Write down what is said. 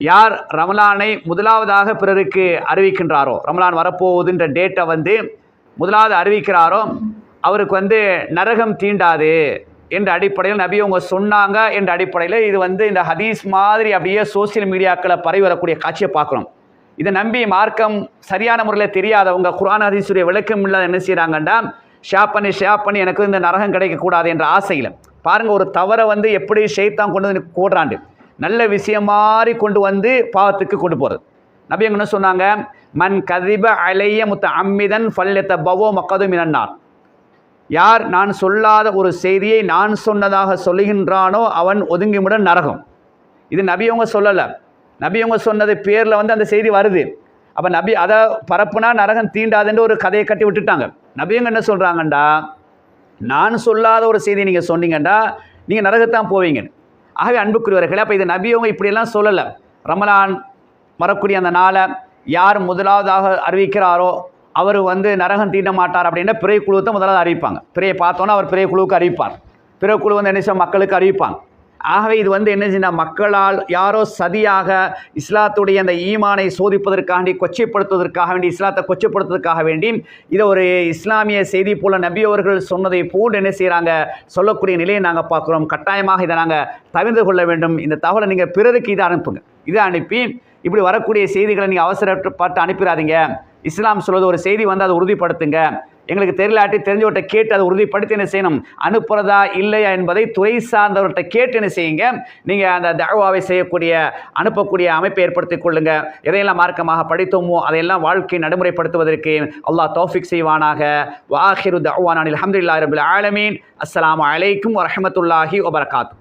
யார் ரமலானை முதலாவதாக பிறருக்கு அறிவிக்கின்றாரோ ரமலான் வரப்போகுதுன்ற டேட்டை வந்து முதலாவது அறிவிக்கிறாரோ அவருக்கு வந்து நரகம் தீண்டாது என்ற அடிப்படையில் நபி அவங்க சொன்னாங்க என்ற அடிப்படையில் இது வந்து இந்த ஹதீஸ் மாதிரி அப்படியே சோசியல் மீடியாக்களை பரவி வரக்கூடிய காட்சியை பார்க்குறோம். இதை நம்பி மார்க்கம் சரியான முறையில் தெரியாதவங்க குரான் ஹதீஸுடைய விளக்கம் இல்லாத என்ன செய்கிறாங்கன்னா ஷேப் பண்ணி ஷேப் பண்ணி எனக்கு இந்த நரகம் கிடைக்கக்கூடாது என்ற ஆசையில். பாருங்கள் ஒரு தவறை வந்து எப்படி ஷெய்தான் கொண்டு வந்து கூடுறாண்டு நல்ல விஷயம் மாதிரி கொண்டு வந்து பாவத்துக்கு கொண்டு போகிறது நபி என்ன சொன்னாங்க? மன் கதிப அலைய முத்த அம்மிதன் பல்லத்த பவோ மக்கதும் மினன்னார். யார் நான் சொல்லாத ஒரு செய்தியை நான் சொன்னதாக சொல்லுகின்றானோ அவன் ஒதுங்கிமுடன் நரகம். இது நபியவங்க சொல்லலை. நபியவங்க சொன்னது பேரில் வந்து அந்த செய்தி வருது. அப்போ நபி அதை பரப்புனா நரகம் தீண்டாதுன்னு ஒரு கதையை கட்டி விட்டுட்டாங்க. நபியவங்க என்ன சொல்கிறாங்கண்டா நான் சொல்லாத ஒரு செய்தி நீங்கள் சொன்னீங்கண்டா நீங்கள் நரகத்தான் போவீங்கன்னு. ஆகவே அன்புக்குரியவர்களே அப்போ இது நபியவங்க இப்படியெல்லாம் சொல்லலை. ரமலான் வரக்கூடிய அந்த நாளை யார் முதலாவதாக அறிவிக்கிறாரோ அவர் வந்து நரகம் தீண்ட மாட்டார் அப்படின்னா பிறை குழுவை முதலாவது அறிவிப்பாங்க. பிறையை பார்த்தோன்னா அவர் பிறை குழுவுக்கு அறிவிப்பார். பிற குழு வந்து என்ன மக்களுக்கு அறிவிப்பாங்க. ஆகவே இது வந்து என்ன செய்ய மக்களால் யாரோ சதியாக இஸ்லாத்துடைய அந்த ஈமானை சோதிப்பதற்காண்டி கொச்சைப்படுத்துவதற்காக வேண்டி இஸ்லாத்தை கொச்சைப்படுத்துவதற்காக வேண்டி இதை ஒரு இஸ்லாமிய செய்தி போல நபியவர்கள் சொன்னதை போல் என்ன செய்கிறாங்க சொல்லக்கூடிய நிலையை நாங்கள் பார்க்குறோம். கட்டாயமாக இதை நாங்கள் தவிர்த்து கொள்ள வேண்டும். இந்த தகவலை நீங்கள் பிறருக்கு இதை அனுப்புங்க. இதை அனுப்பி இப்படி வரக்கூடிய செய்திகளை நீங்கள் அவசரப்பட்டு அனுப்பிடாதீங்க இஸ்லாம் சொல்வது ஒரு செய்தி வந்து அதை உறுதிப்படுத்துங்க. எங்களுக்கு தெரியலாட்டி தெரிஞ்சவர்கிட்ட கேட்டு அதை உறுதிப்படுத்தி என்ன செய்யணும்? அனுப்புறதா இல்லையா என்பதை துறை சார்ந்தவர்கிட்ட கேட்டு என்ன செய்யுங்க? நீங்கள் அந்த தகவாவை செய்யக்கூடிய அனுப்பக்கூடிய அமைப்பை ஏற்படுத்திக் கொள்ளுங்க. எதையெல்லாம் மார்க்கமாக படித்தோமோ அதையெல்லாம் வாழ்க்கை நடைமுறைப்படுத்துவதற்கு அல்லாஹ் தௌஃபிக் செய்வானாக. வாஹிரு தவானில் அஹமதுல்லா ரபுல் ஆலமீன். அஸ்லாம் அலைக்கும் வரமத்துல்லாஹி வபர்காத்து